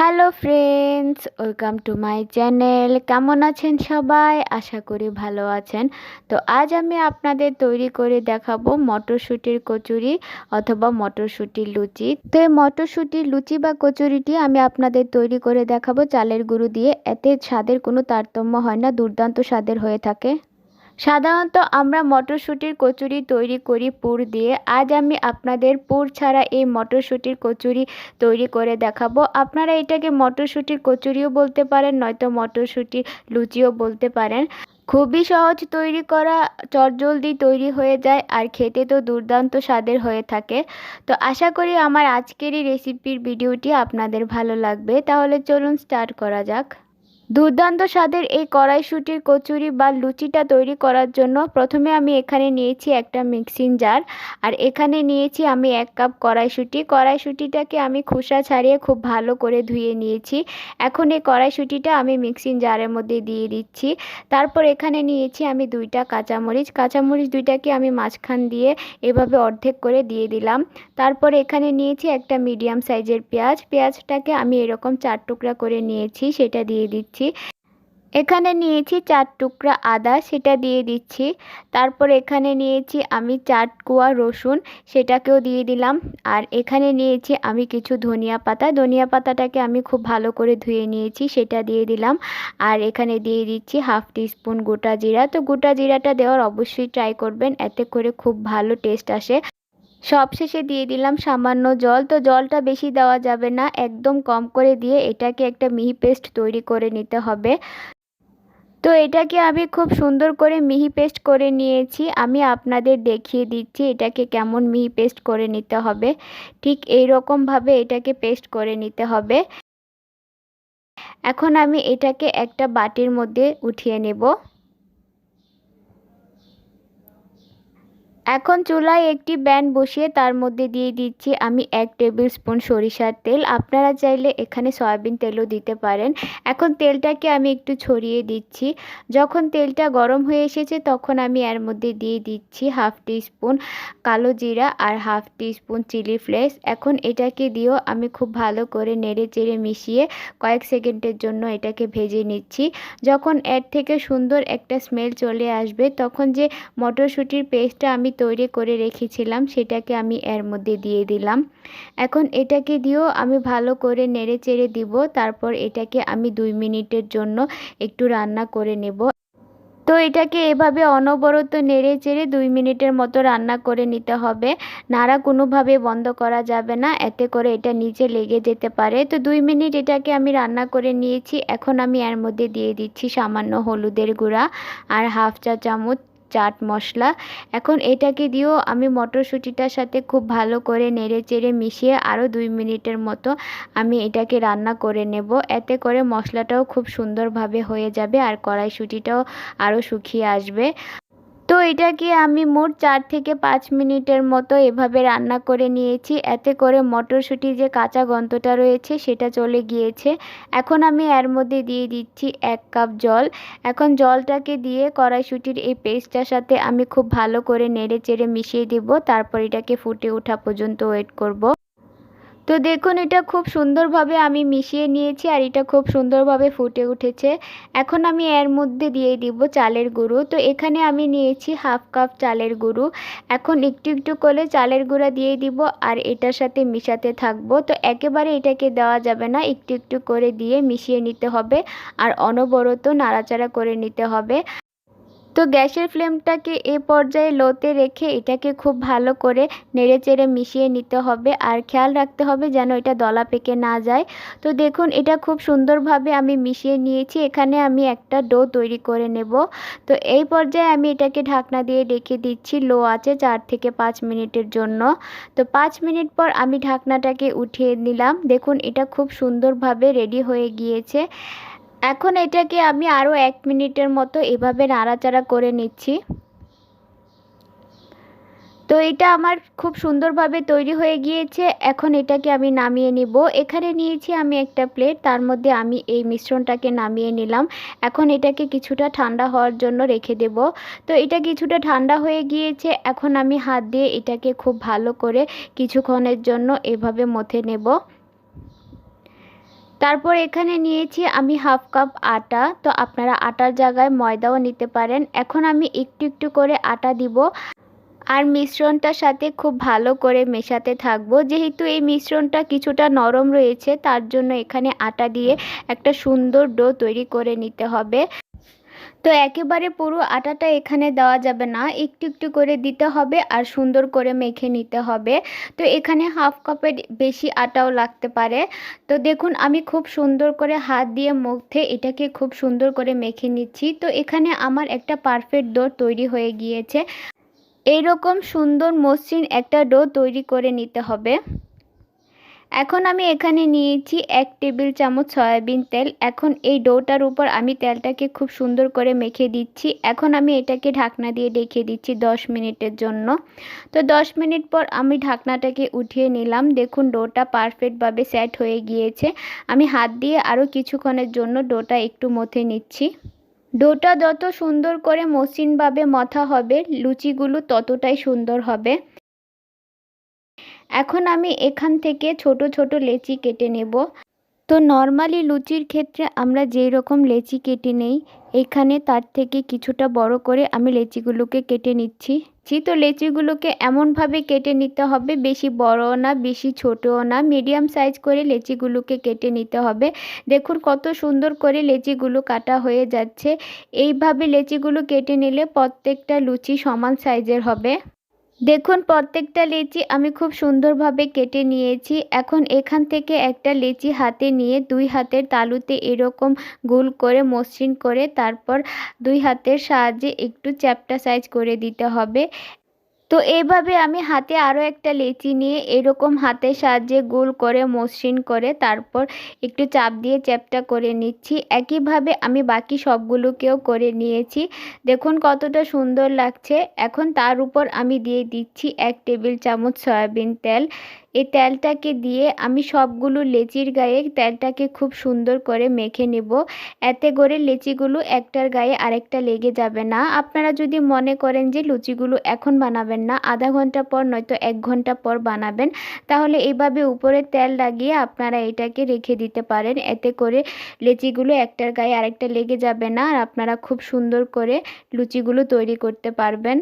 Hello friends welcome to my channel কেমন আছেন সবাই? আশা করি ভালো আছেন। তো আজ আমি আপনাদের তৈরি করে দেখাবো মটরশুঁটির কচুরি অথবা মটরশুঁটির লুচি। তো এই মটরশুঁটির লুচি বা কচুরিটি আমি আপনাদের তৈরি করে দেখাবো চালের গুঁড়ো দিয়ে। এতে স্বাদের কোনো তারতম্য হয় না, দুর্দান্ত স্বাদের হয়ে থাকে। সাধারণত আমরা মটরশুঁটির কচুরি তৈরি করি পুর দিয়ে। আজ আমি আপনাদের পুর ছাড়া এই মটরশুঁটির কচুরি তৈরি করে দেখাবো। আপনারা এটাকে মটরশুঁটির কচুরিও বলতে পারেন, নয়তো মটরশুঁটির লুচিও বলতে পারেন। খুবই সহজ তৈরি করা, চটজলদি তৈরি হয়ে যায় আর খেতে তো দুর্দান্ত স্বাদের হয়ে থাকে। তো আশা করি আমার আজকের এই রেসিপির ভিডিওটি আপনাদের ভালো লাগবে। তাহলে চলুন স্টার্ট করা যাক। দুর্দান্ত স্বাদের এই কড়াইশুটির কচুরি বা লুচিটা তৈরি করার জন্য প্রথমে আমি এখানে নিয়েছি একটা মিক্সিং জার, আর এখানে নিয়েছি আমি এক কাপ কড়াইশুটি। কড়াইশুটিটাকে আমি খোসা ছাড়িয়ে খুব ভালো করে ধুয়ে নিয়েছি। এখন এই কড়াইশুটিটা আমি মিক্সিং জারের মধ্যে দিয়ে দিচ্ছি। তারপর এখানে নিয়েছি আমি দুইটা কাঁচামরিচ। কাঁচামরিচ দুইটাকে আমি মাঝখান দিয়ে এভাবে অর্ধেক করে দিয়ে দিলাম। তারপর এখানে নিয়েছি একটা মিডিয়াম সাইজের পেঁয়াজ। পেঁয়াজটাকে আমি এরকম চার টুকরা করে নিয়েছি, সেটা দিয়ে দিচ্ছি। দিচ্ছি। এখানে নিয়েছি চার টুকরা আদা, সেটা দিয়ে দিচ্ছি। তারপর এখানে নিয়েছি আমি চার কুয়া রসুন, সেটাকেও দিয়ে দিলাম। আর এখানে নিয়েছি আমি কিছু ধনিয়া পাতা। ধনিয়া পাতাটাকে আমি খুব ভালো করে ধুয়ে নিয়েছি, সেটা দিয়ে দিলাম। আর এখানে দিয়ে দিচ্ছি হাফ টিস্পুন গোটা জিরা। তো গোটা জিরাটা দেওয়ার অবশ্যই ট্রাই করবেন, এতে করে খুব ভালো টেস্ট আসে। সবশেষে দিয়ে দিলাম সামান্য জল। তো জলটা বেশি দেওয়া যাবে না, একদম কম করে দিয়ে এটাকে একটা মিহি পেস্ট তৈরি করে নিতে হবে। তো এটাকে আমি খুব সুন্দর করে মিহি পেস্ট করে নিয়েছি। আমি আপনাদের দেখিয়ে দিচ্ছি এটাকে কেমন মিহি পেস্ট করে নিতে হবে। ঠিক এই রকমভাবে এটাকে পেস্ট করে নিতে হবে। এখন আমি এটাকে একটা বাটির মধ্যে উঠিয়ে নেব। এখন চুলায় একটি ব্যান বসিয়ে তার মধ্যে দিয়ে দিচ্ছি আমি এক টেবিল স্পুন সরিষার তেল। আপনারা চাইলে এখানে সয়াবিন তেলও দিতে পারেন। এখন তেলটাকে আমি একটু ছড়িয়ে দিচ্ছি। যখন তেলটা গরম হয়ে এসেছে তখন আমি এর মধ্যে দিয়ে দিচ্ছি হাফ টি স্পুন কালো জিরা আর হাফ টি স্পুন চিলি ফ্লেক্স। এখন এটাকে দিয়েও আমি খুব ভালো করে নেড়ে চেড়ে মিশিয়ে কয়েক সেকেন্ডের জন্য এটাকে ভেজে নিচ্ছি। যখন এর থেকে সুন্দর একটা স্মেল চলে আসবে তখন যে মটরশুঁটির পেস্টটা আমি তৈরি করে রেখেছিলাম, সেটাকে আমি এর মধ্যে দিয়ে দিলাম। এখন এটাকে দিয়েও আমি ভালো করে নেড়ে চেড়ে দিব, তারপর এটাকে আমি দুই মিনিটের জন্য একটু রান্না করে নেব। তো এটাকে এভাবে অনবরত নেড়ে চেড়ে দুই মিনিটের মতো রান্না করে নিতে হবে। নাড়া কোনোভাবে বন্ধ করা যাবে না, এতে করে এটা নিচে লেগে যেতে পারে। তো দুই মিনিট এটাকে আমি রান্না করে নিয়েছি, এখন আমি এর মধ্যে দিয়ে দিচ্ছি সামান্য হলুদের গুঁড়া আর হাফ চা চামচ চাট মশলা। এখন এটাকে দিয়েও আমি মটরশুঁটিটার সাথে খুব ভালো করে নেড়ে চেড়ে মিশিয়ে আরও দুই মিনিটের মতো আমি এটাকে রান্না করে নেব। এতে করে মশলাটাও খুব সুন্দরভাবে হয়ে যাবে আর কড়াইশুঁটিটাও আরও শুকিয়ে আসবে। তো এটাকে আমি মোট চার থেকে পাঁচ মিনিটের মতো এভাবে রান্না করে নিয়েছি। এতে করে মটরশুঁটি যে কাঁচা গন্ধটা রয়েছে সেটা চলে গিয়েছে। এখন আমি এর মধ্যে দিয়ে দিচ্ছি এক কাপ জল। এখন জলটাকে দিয়ে কড়াইশুঁটির এই পেস্টটার সাথে আমি খুব ভালো করে নেড়ে চেড়ে মিশিয়ে দিব। তারপর এটাকে ফুটে ওঠা পর্যন্ত ওয়েট করব। তো দেখুন, এটা খুব সুন্দরভাবে আমি মিশিয়ে নিয়েছি আর এটা খুব সুন্দরভাবে ফুটে উঠেছে। এখন আমি এর মধ্যে দিয়ে দিব চালের গুঁড়ো। তো এখানে আমি নিয়েছি হাফ কাপ চালের গুঁড়ো। এখন একটু একটু করে চালের গুঁড়া দিয়ে দিব আর এটার সাথে মিশাতে থাকব। তো একেবারে এটাকে দেওয়া যাবে না, একটু একটু করে দিয়ে মিশিয়ে নিতে হবে আর অনবরত নাড়াচাড়া করে নিতে হবে। তো গ্যাসের ফ্লেমটাকে এ পর্যায়ে লোতে রেখে এটাকে খুব ভালো করে নেড়েচেড়ে মিশিয়ে নিতে হবে আর খেয়াল রাখতে হবে যেন এটা দলা পেকে না যায়। তো দেখুন, এটা খুব সুন্দরভাবে আমি মিশিয়ে নিয়েছি। এখানে আমি একটা ডো তৈরি করে নেব। তো এই পর্যায়ে আমি এটাকে ঢাকনা দিয়ে রেখে দিচ্ছি লো আছে চার থেকে পাঁচ মিনিটের জন্য। তো পাঁচ মিনিট পর আমি ঢাকনাটাকে উঠিয়ে নিলাম। দেখুন, এটা খুব সুন্দরভাবে রেডি হয়ে গিয়েছে। এখন এটাকে আমি আরও এক মিনিটের মতো এভাবে নাড়াচাড়া করে নিচ্ছি। তো এটা আমার খুব সুন্দরভাবে তৈরি হয়ে গিয়েছে। এখন এটাকে আমি নামিয়ে নিব। এখানে নিয়েছি আমি একটা প্লেট, তার মধ্যে আমি এই মিশ্রণটাকে নামিয়ে নিলাম। এখন এটাকে কিছুটা ঠান্ডা হওয়ার জন্য রেখে দেব। তো এটা কিছুটা ঠান্ডা হয়ে গিয়েছে। এখন আমি হাত দিয়ে এটাকে খুব ভালো করে কিছুক্ষণের জন্য এভাবে মথে নেব। তারপর এখানে নিয়েছি আমি হাফ কাপ আটা। তো আপনারা আটার জায়গায় ময়দাও নিতে পারেন। এখন আমি একটু একটু করে আটা দিব। আর মিশ্রণটার সাথে খুব ভালো করে মেশাতে থাকব। যেহেতু এই মিশ্রণটা কিছুটা নরম রয়েছে, তার জন্য এখানে আটা দিয়ে একটা সুন্দর ডো তৈরি করে নিতে হবে। তো একেবারে পুরো আটাটা এখানে দেওয়া যাবে না। একটু একটু করে দিতে হবে আর সুন্দর করে মেখে নিতে হবে। তো এখানে হাফ কাপের বেশি আটাও লাগতে পারে। তো দেখুন, আমি খুব সুন্দর করে হাত দিয়ে মধ্যে এটাকে খুব সুন্দর করে মেখে নিচ্ছি। তো এখানে আমার একটা পারফেক্ট ডো তৈরি হয়ে গিয়েছে। এইরকম সুন্দর মসৃণ একটা ডো তৈরি করে নিতে হবে। এখন আমি এখানে নিয়েছি এক টেবিল চামচ সয়াবিন তেল। এখন এই ডোটার উপর আমি তেলটাকে খুব সুন্দর করে মেখে দিচ্ছি। এখন আমি এটাকে ঢাকনা দিয়ে রেখে দিচ্ছি দশ মিনিটের জন্য। তো দশ মিনিট পর আমি ঢাকনাটাকে উঠিয়ে নিলাম। দেখুন, ডোটা পারফেক্টভাবে সেট হয়ে গিয়েছে। আমি হাত দিয়ে আরও কিছুক্ষণের জন্য ডোটা একটু মথে নিচ্ছি। ডোটা যত সুন্দর করে মসৃণভাবে মথা হবে, লুচিগুলো ততটাই সুন্দর হবে। এখন আমি এখান থেকে ছোট ছোট লেচি কেটে নেব। তো নর্মালি লুচির ক্ষেত্রে আমরা যেই রকম লেচি কেটে নেই, এখানে তার থেকে কিছুটা বড় করে আমি লেচিগুলোকে কেটে নিচ্ছি। তো লেচিগুলোকে এমনভাবে কেটে নিতে হবে, বেশি বড়ও না, বেশি ছোটও না মিডিয়াম সাইজ করে লেচিগুলোকে কেটে নিতে হবে। দেখুন কত সুন্দর করে লেচিগুলো কাটা হয়ে যাচ্ছে। এইভাবে লেচিগুলো কেটে নিলে প্রত্যেকটা লুচি সমান সাইজের হবে। দেখুন, প্রত্যেকটা লেচি আমি খুব সুন্দরভাবে কেটে নিয়েছি। এখন এখান থেকে একটা লেচি হাতে নিয়ে দুই হাতের তালুতে এরকম গোল করে, মসৃণ করে, তারপর দুই হাতের সাহায্যে একটু চ্যাপটা সাইজ করে দিতে হবে। তো এইভাবে আমি হাতে আরও একটা লেচি নিয়ে এরকম হাতের সাহায্যে গোল করে, মসৃণ করে তারপর একটু চাপ দিয়ে চ্যাপটা করে নিচ্ছি। একইভাবে আমি বাকি সবগুলোকেও করে নিয়েছি। দেখুন কতটা সুন্দর লাগছে। এখন তার উপর আমি দিয়ে দিচ্ছি এক টেবিল চামচ সয়াবিন তেল। এই তেলটাকে দিয়ে আমি সবগুলো লেচির গায়ে তেলটাকে খুব সুন্দর করে মেখে নেব। এতে করে লেচিগুলো একটার গায়ে আরেকটা লেগে যাবে না। আপনারা যদি মনে করেন যে লুচিগুলো এখন বানাবেন না, আধা ঘণ্টা পর নয়তো এক ঘণ্টা পর বানাবেন, তাহলে এইভাবে উপরে তেল লাগিয়ে আপনারা এটাকে রেখে দিতে পারেন। এতে করে লেচিগুলো একটার গায়ে আরেকটা লেগে যাবে না আর আপনারা খুব সুন্দর করে লুচিগুলো তৈরি করতে পারবেন।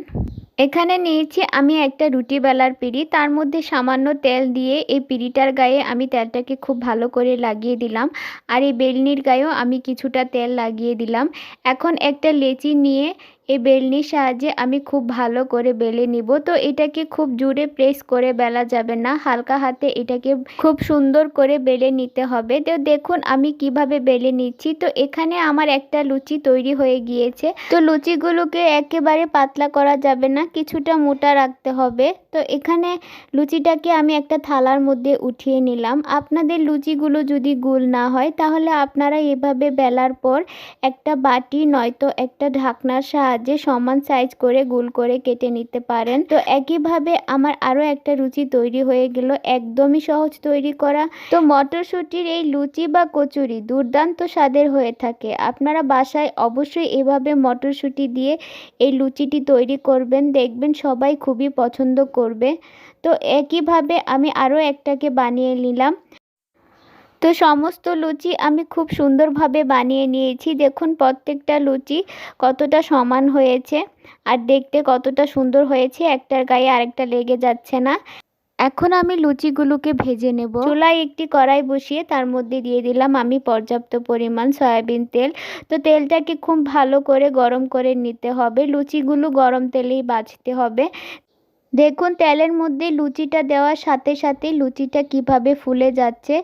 এখানে নিয়েছি আমি একটা রুটি বেলার পিড়ি। তার মধ্যে সামান্য তেল দিয়ে এই পিড়িটার গায়ে আমি তেলটাকে খুব ভালো করে লাগিয়ে দিলাম। আর এই বেলনির গায়েও আমি কিছুটা তেল লাগিয়ে দিলাম। এখন একটা লেচি নিয়ে এই বেলনির সাহায্যে আমি খুব ভালো করে বেলে নিব। তো এটাকে খুব জোরে প্রেস করে বেলা যাবে না, হালকা হাতে এটাকে খুব সুন্দর করে বেলে নিতে হবে। তো দেখুন আমি কীভাবে বেলে নিচ্ছি। তো এখানে আমার একটা লুচি তৈরি হয়ে গিয়েছে। তো লুচিগুলোকে একেবারে পাতলা করা যাবে না, কিছুটা মোটা রাখতে হবে। তো এখানে লুচিটাকে আমি একটা থালার মধ্যে উঠিয়ে নিলাম। আপনাদের লুচিগুলো যদি গোল না হয়, তাহলে আপনারা এভাবে বেলার পর একটা বাটি নয়তো একটা ঢাকনার সাহায্যে সাহায্যে সমান সাইজ করে গোল করে কেটে নিতে পারেন। তো একইভাবে আমার আরও একটা রুচি তৈরি হয়ে গেল, একদমই সহজ তৈরি করা। তো মটরশুঁটির এই লুচি বা কচুরি দুর্দান্ত স্বাদের হয়ে থাকে। আপনারা বাসায় অবশ্যই এভাবে মটরশুঁটি দিয়ে এই লুচিটি তৈরি করবেন, দেখবেন সবাই খুবই পছন্দ করবে। তো একইভাবে আমি আরও একটাকে বানিয়ে নিলাম। তো সমস্ত লুচি আমি খুব সুন্দরভাবে বানিয়ে নিয়েছি। দেখুন প্রত্যেকটা লুচি কতটা সমান হয়েছে আর দেখতে কতটা সুন্দর হয়েছে। একটার গায়ে আরেকটা লেগে যাচ্ছে না। এখন আমি লুচিগুলোকে ভেজে নেব। চুলায় একটি কড়াই বসিয়ে তার মধ্যে দিয়ে দিলাম আমি পর্যাপ্ত পরিমাণ সয়াবিন তেল। তো তেলটাকে খুব ভালো করে গরম করে নিতে হবে। লুচিগুলো গরম তেলেই বাছতে হবে। দেখুন তেলের মধ্যে লুচিটা দেওয়ার সাথে সাথে লুচিটা কীভাবে ফুলে যাচ্ছে।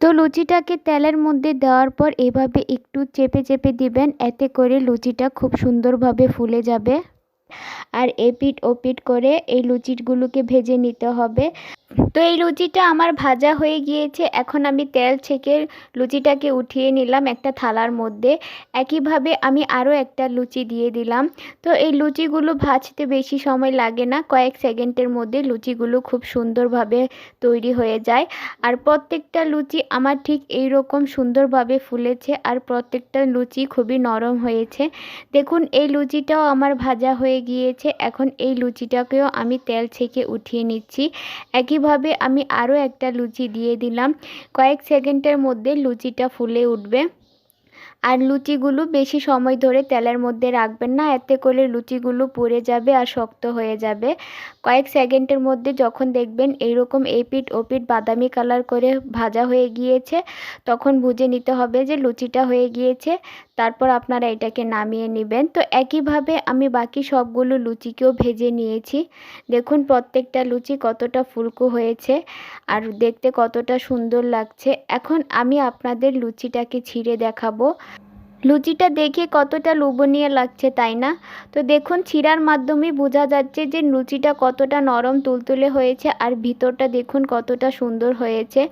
তো লুচিটাকে তেলের মধ্যে দেওয়ার পর এভাবে একটু চেপে চেপে দিবেন, এতে করে লুচিটা খুব সুন্দরভাবে ফুলে যাবে। আর এপিট ওপিট করে এই লুচিগুলোকে ভেজে নিতে হবে। তো এই লুচিটা আমার ভাজা হয়ে গিয়েছে। এখন আমি তেল ছেঁকে লুচিটাকে উঠিয়ে নিলাম একটা থালার মধ্যে। একইভাবে আমি আরও একটা লুচি দিয়ে দিলাম। তো এই লুচিগুলো ভাজতে বেশি সময় লাগে না। কয়েক সেকেন্ডের মধ্যে লুচিগুলো খুব সুন্দরভাবে তৈরি হয়ে যায়। আর প্রত্যেকটা লুচি আমার ঠিক এই রকম সুন্দরভাবে ফুলেছে আর প্রত্যেকটা লুচি খুবই নরম হয়েছে। দেখুন, এই লুচিটাও আমার ভাজা হয়ে গিয়েছে। এখন এই লুচিটাকেও আমি তেল ছেঁকে উঠিয়ে নিচ্ছি। একই একইভাবে আমি আরও একটা লুচি দিয়ে দিলাম? কয়েক সেকেন্ডের মধ্যে লুচিটা ফুলে উঠবে। আর লুচিগুলো বেশি সময় ধরে তেলের মধ্যে রাখবেন না, এতে করে লুচিগুলো পড়ে যাবে আর শক্ত হয়ে যাবে। কয়েক সেকেন্ডের মধ্যে যখন দেখবেন এইরকম এপিট ওপিট বাদামি কালার করে ভাজা হয়ে গিয়েছে, তখন বুঝে নিতে হবে যে লুচিটা হয়ে গিয়েছে। তারপর আপনারা এটাকে নামিয়ে নেবেন। তো একইভাবে আমি বাকি সবগুলো লুচিকেও ভেজে নিয়েছি। দেখুন প্রত্যেকটা লুচি কতটা ফুলকো হয়েছে আর দেখতে কতটা সুন্দর লাগছে। এখন আমি আপনাদের লুচিটাকে ছিঁড়ে দেখাবো। লুচিটা দেখে কতটা লোভনীয় লাগছে, তাই না? তো দেখুন ছিঁড়ার মাধ্যমে বোঝা যাচ্ছে যে লুচিটা কতটা নরম তুলতুলে হয়েছে আর ভিতরটা দেখুন কতটা সুন্দর হয়েছে।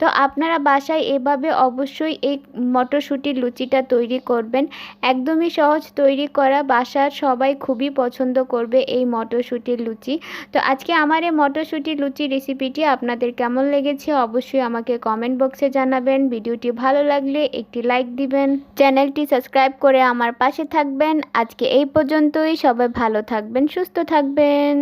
তো আপনারা বাসায় এভাবে অবশ্যই এই মটরশুঁটির লুচিটা তৈরি করবেন। একদমই সহজ তৈরি করা বাসার সবাই খুবই পছন্দ করবে এই মটরশুঁটির লুচি। তো আজকে আমার এই মটরশুঁটির লুচি রেসিপিটি আপনাদের কেমন লেগেছে অবশ্যই আমাকে কমেন্ট বক্সে জানাবেন। ভিডিওটি ভালো লাগলে একটি লাইক দিবেন। চ্যানেলটি সাবস্ক্রাইব করে আমার পাশে থাকবেন। আজকে এই পর্যন্তই। সবাই ভালো থাকবেন সুস্থ থাকবেন।